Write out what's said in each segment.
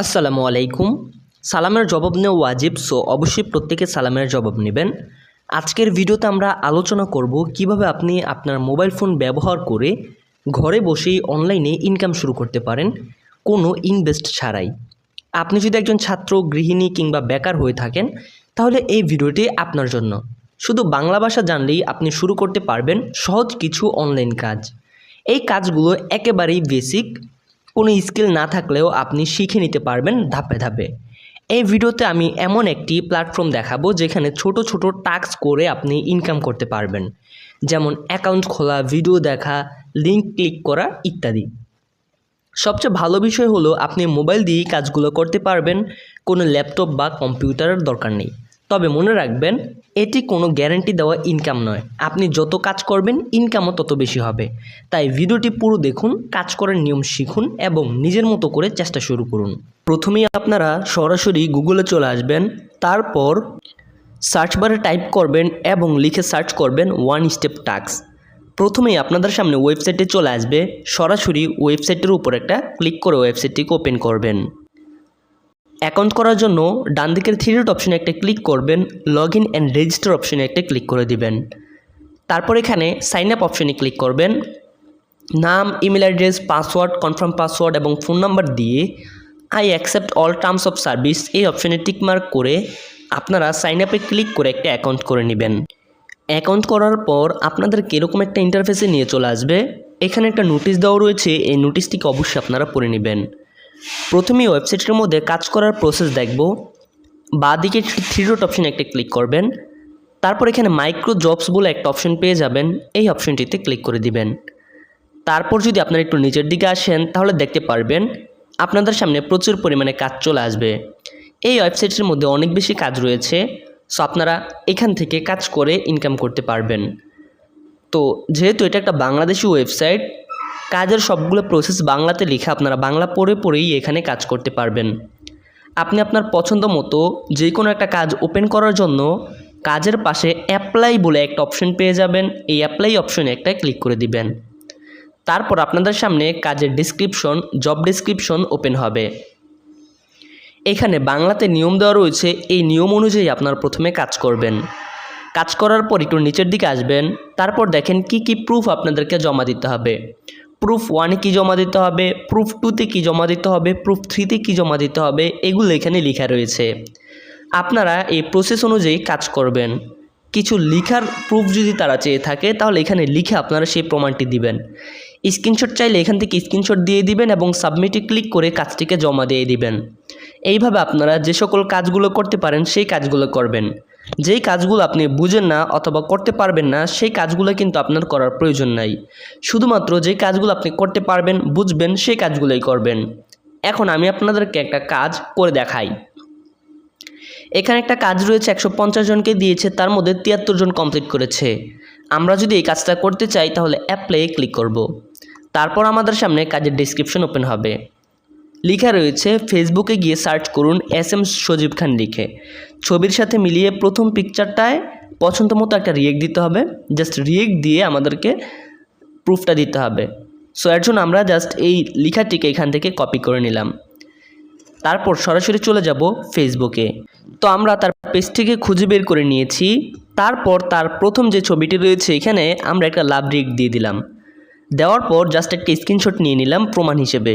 আসসালামু আলাইকুম। সালামের জবাব নেওয়া ওয়াজিব সো অবশ্যই প্রত্যেকে সালামের জবাব নেবেন। আজকের ভিডিওতে আমরা আলোচনা করব কীভাবে আপনি আপনার মোবাইল ফোন ব্যবহার করে ঘরে বসেই অনলাইনে ইনকাম শুরু করতে পারেন, কোনো ইনভেস্ট ছাড়াই। আপনি যদি একজন ছাত্র, গৃহিণী কিংবা বেকার হয়ে থাকেন, তাহলে এই ভিডিওটি আপনার জন্য। শুধু বাংলা ভাষা জানলেই আপনি শুরু করতে পারবেন সহজ কিছু অনলাইন কাজ। এই কাজগুলো একেবারেই বেসিক কোনো স্কিল না থাকলেও আপনি শিখে নিতে পারবেন ধাপে ধাপে। এই ভিডিওতে আমি এমন একটি প্ল্যাটফর্ম দেখাবো যেখানে ছোট ছোট টাস্ক করে আপনি ইনকাম করতে পারবেন। যেমন অ্যাকাউন্ট খোলা ভিডিও দেখা লিঙ্ক ক্লিক করা ইত্যাদি। সবচেয়ে ভালো বিষয় হলো আপনি মোবাইল দিয়েই কাজগুলো করতে পারবেন, কোনো ল্যাপটপ বা কম্পিউটারের দরকার নেই। তবে মনে রাখবেন এটি কোনো গ্যারান্টি দেওয়া ইনকাম নয়। আপনি যত কাজ করবেন ইনকামও তত বেশি হবে। তাই ভিডিওটি পুরো দেখুন, কাজ করার নিয়ম শিখুন এবং নিজের মতো করে চেষ্টা শুরু করুন। প্রথমেই আপনারা সরাসরি গুগলে চলে আসবেন, তারপর সার্চ বারে টাইপ করবেন এবং লিখে সার্চ করবেন ওয়ান স্টেপ টাস্ক প্রথমেই আপনাদের সামনে ওয়েবসাইটে চলে আসবে, সরাসরি ওয়েবসাইটের উপর একটা ক্লিক করে ওয়েবসাইটটিকে ওপেন করবেন। অ্যাকাউন্ট করার জন্য ডান দিকের থ্রি ডট অপশনে একটা ক্লিক করবেন লগ ইন অ্যান্ড রেজিস্টার অপশনে একটা ক্লিক করে দিবেন। তারপর এখানে সাইন আপ অপশনে ক্লিক করবেন। নাম email address password confirm password এবং ফোন নাম্বার দিয়ে I accept all terms of service এই অপশনে টিকমার্ক করে আপনারা সাইন আপে ক্লিক করে একটা অ্যাকাউন্ট করে নেবেন। অ্যাকাউন্ট করার পর আপনাদের কীরকম একটা ইন্টারফেসে নিয়ে চলে আসবে? এখানে একটা নোটিশ দেওয়া রয়েছে, এই নোটিশটিকে অবশ্যই আপনারা পড়ে নেবেন। প্রথমে ওয়েবসাইটের মধ্যে কাজ করার প্রসেস দেখব। বাঁদিকে থ্রি ডট অপশনে একটা ক্লিক করবেন। তারপর এখানে মাইক্রো জবস বলে একটা অপশন পেয়ে যাবেন। এই অপশনটিতে ক্লিক করে দিবেন। তারপর যদি আপনারা একটু নিচের দিকে আসেন, তাহলে দেখতে পারবেন আপনাদের সামনে প্রচুর পরিমাণে কাজ চলে আসবে। এই ওয়েবসাইটের মধ্যে অনেক বেশি কাজ রয়েছে সো আপনারা এখান থেকে কাজ করে ইনকাম করতে পারবেন। তো যেহেতু এটা একটা বাংলাদেশি ওয়েবসাইট কাজের সবগুলো প্রসেস বাংলাতে লেখা আপনারা বাংলা পড়ে পড়েই এখানে কাজ করতে পারবেন। আপনি আপনার পছন্দ মতো যে কোনো একটা কাজ ওপেন করার জন্য কাজের পাশে অ্যাপ্লাই বলে একটা অপশন পেয়ে যাবেন। এই অ্যাপ্লাই অপশনে একটা ক্লিক করে দিবেন। তারপর আপনাদের সামনে কাজের ডিসক্রিপশন জব ডিসক্রিপশন ওপেন হবে। এখানে বাংলাতে নিয়ম দেওয়া রয়েছে, এই নিয়ম অনুযায়ী আপনার প্রথমে কাজ করবেন। কাজ করার পর একটু নিচের দিকে আসবেন, তারপর দেখেন কি কি প্রুফ আপনাদেরকে জমা দিতে হবে। প্রুফ ওয়ানে কী জমা দিতে হবে? প্রুফ টুতে কী জমা দিতে হবে? প্রুফ থ্রিতে কী জমা দিতে হবে? এগুলো এখানে লেখা রয়েছে। আপনারা এই প্রসেস অনুযায়ী কাজ করবেন। কিছু লিখার প্রুফ যদি তারা চেয়ে থাকে, তাহলে এখানে লিখে আপনারা সেই প্রমাণটি দিবেন। স্ক্রিনশট চাইলে এখান থেকে স্ক্রিনশট দিয়ে দিবেন এবং সাবমিটে ক্লিক করে কাজটিকে জমা দিয়ে দিবেন। এইভাবে আপনারা যে সকল কাজগুলো করতে পারেন, সেই কাজগুলো করবেন। যেই কাজগুলো আপনি বুঝেন না অথবা করতে পারবেন না, সেই কাজগুলো কিন্তু আপনার করার প্রয়োজন নাই। শুধুমাত্র যেই কাজগুলো আপনি করতে পারবেন, বুঝবেন, সেই কাজগুলোই করবেন। এখন আমি আপনাদেরকে একটা কাজ করে দেখাই। এখানে একটা কাজ রয়েছে, একশো পঞ্চাশ জনকে দিয়েছে, তার মধ্যে তিয়াত্তর জন কমপ্লিট করেছে। আমরা যদি এই কাজটা করতে চাই, তাহলে অ্যাপ্লাইয়ে ক্লিক করব। তারপর আমাদের সামনে কাজের ডিসক্রিপশন ওপেন হবে। লেখা রয়েছে, ফেসবুকে গিয়ে সার্চ করুন এস এম সজীব খান লিখে। ছবির সাথে মিলিয়ে প্রথম পিকচারটায় পছন্দ মতো একটা রিয়েক্ট দিতে হবে। জাস্ট রিয়েক্ট দিয়ে আমাদেরকে প্রুফটা দিতে হবে। সো এর জন্য আমরা জাস্ট এই লেখাটিকে এখান থেকে কপি করে নিলাম। তারপর সরাসরি চলে যাব ফেসবুকে তো আমরা তার পেজটিকে খুঁজে বের করে নিয়েছি। তারপর তার প্রথম যে ছবিটি রয়েছে এখানে আমরা একটা লাভ রিয়েক্ট দিয়ে দিলাম। দেওয়ার পর জাস্ট একটা স্ক্রিনশট নিয়ে নিলাম প্রমাণ হিসেবে।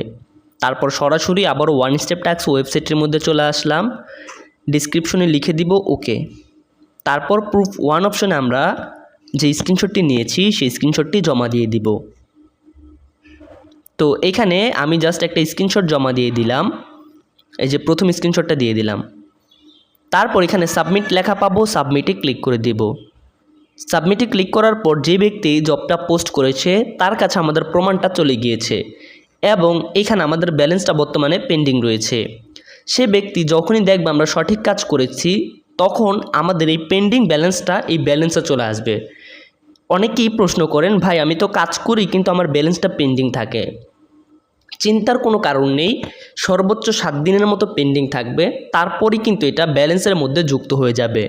তারপর সরাসরি আবার ওয়ান স্টেপ ট্যাক্স ওয়েবসাইটের মধ্যে চলে আসলাম। ডিসক্রিপশনে লিখে দিব ওকে তারপর প্রুফ ওয়ান অপশনে আমরা যে স্ক্রিনশটটি নিয়েছি, সেই স্ক্রিনশটটি জমা দিয়ে দিব। তো এখানে আমি জাস্ট একটা স্ক্রিনশট জমা দিয়ে দিলাম। এই যে প্রথম স্ক্রিনশটটা দিয়ে দিলাম। তারপর এখানে সাবমিট লেখা পাবো সাবমিটে ক্লিক করে দেব। সাবমিটে ক্লিক করার পর যে ব্যক্তি জবটা পোস্ট করেছে, তার কাছে আমাদের প্রমাণটা চলে গিয়েছে। এবং এখানে আমাদের ব্যালেন্সটা বর্তমানে পেন্ডিং রয়েছে। সে ব্যক্তি যখনই দেখবে আমরা সঠিক কাজ করেছি, তখন আমাদের এই পেন্ডিং ব্যালেন্সটা, এই ব্যালেন্সে চলে আসবে। অনেকেই প্রশ্ন করেন, ভাই, আমি তো কাজ করি, কিন্তু আমার ব্যালেন্সটা পেন্ডিং থাকে। চিন্তার কোনো কারণ নেই। সর্বোচ্চ সাত দিনের মতো পেন্ডিং থাকবে। তারপরই কিন্তু এটা ব্যালেন্সের মধ্যে যুক্ত হয়ে যাবে।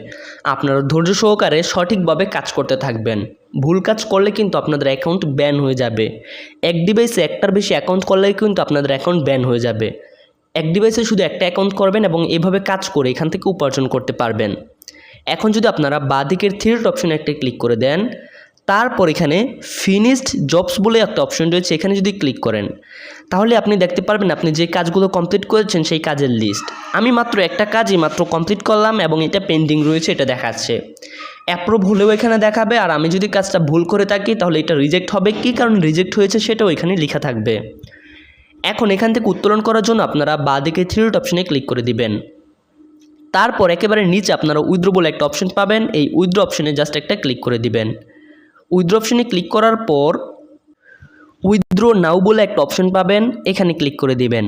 আপনারা ধৈর্য সহকারে সঠিকভাবে কাজ করতে থাকবেন। ভুল কাজ করলে কিন্তু আপনাদের অ্যাকাউন্ট ব্যান হয়ে যাবে। এক ডিভাইসে একটার বেশি অ্যাকাউন্ট করলে কিন্তু আপনাদের অ্যাকাউন্ট ব্যান হয়ে যাবে। এক ডিভাইসে শুধু একটা অ্যাকাউন্ট করবেন এবং এভাবে কাজ করে এখান থেকে উপার্জন করতে পারবেন। এখন যদি আপনারা বাঁ দিকের থ্রিড অপশনে একটা ক্লিক করে দেন তারপর এখানে ফিনিশড জবস বলে একটা অপশন রয়েছে, এখানে যদি ক্লিক করেন, তাহলে আপনি দেখতে পারবেন আপনি যে কাজগুলো কমপ্লিট করেছেন সেই কাজের লিস্ট আমি মাত্র একটা কাজই মাত্র কমপ্লিট করলাম এবং এটা পেন্ডিং রয়েছে, এটা দেখাচ্ছে। অ্যাপ্রুভ হলেও এখানে দেখাবে, আর আমি যদি কাজটা ভুল করে থাকি, তাহলে এটা রিজেক্ট হবে কী কারণে রিজেক্ট হয়েছে সেটাও এখানে লেখা থাকবে। এখন এখান থেকে উত্তোলন করার জন্য আপনারা বাঁ দিকে ডট অপশনে ক্লিক করে দিবেন। তারপর একেবারে নিচে আপনারা উইথড্র বলে একটা অপশন পাবেন, এই উইথড্র অপশনে জাস্ট একটা ক্লিক করে দিবেন। উইথড্র অপশনে ক্লিক করার পর উইথড্র নাও বলে একটা অপশন পাবেন, এখানে ক্লিক করে দিবেন।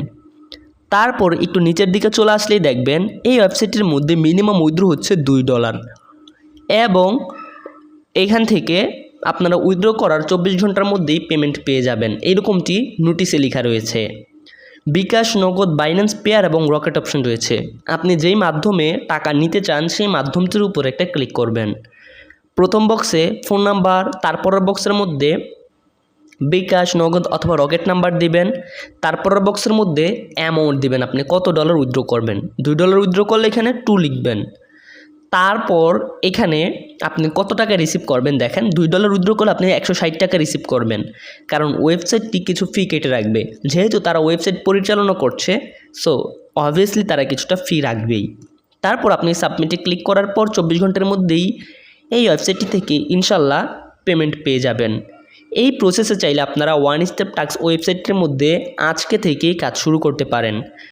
তারপর একটু নিচের দিকে চলে আসলেই দেখবেন, এই ওয়েবসাইটের মধ্যে মিনিমাম উইথড্র হচ্ছে দুই ডলার। এবং এখান থেকে আপনারা উইথড্র করার চব্বিশ ঘণ্টার মধ্যেই পেমেন্ট পেয়ে যাবেন। এইরকমটি নোটিশে লেখা রয়েছে। বিকাশ, নগদ, বাইন্যান্স, পেয়ার এবং রকেট অপশন রয়েছে। আপনি যেই মাধ্যমে টাকা নিতে চান, সেই মাধ্যমটির উপর একটা ক্লিক করবেন। প্রথম বক্সে ফোন নাম্বার তারপরের বক্সের মধ্যে বিকাশ, নগদ অথবা রকেট নাম্বার দিবেন। তারপরের বক্সের মধ্যে অ্যামাউন্ট দিবেন আপনি, কত ডলার উইথড্র করবেন। দুই ডলার উইথড্র করলে এখানে টু লিখবেন। তারপর এখানে আপনি কত টাকা রিসিভ করবেন দেখেন, দুই ডলার উইথড্র করলে আপনি একশো ষাট টাকা রিসিভ করবেন। কারণ ওয়েবসাইটটি কিছু ফি কেটে রাখবে, যেহেতু তারা ওয়েবসাইট পরিচালনা করছে সো অবভিয়াসলি তারা কিছুটা ফি রাখবেই। তারপর আপনি সাবমিটে ক্লিক করার পর চব্বিশ ঘণ্টার মধ্যেই এই ওয়েবসাইটটি থেকে ইনশাল্লাহ পেমেন্ট পেয়ে যাবেন। এই প্রসেসে চাইলে আপনারা ওয়ান স্টেপ টাস্ক ওয়েবসাইটের মধ্যে আজকে থেকেই কাজ শুরু করতে পারেন।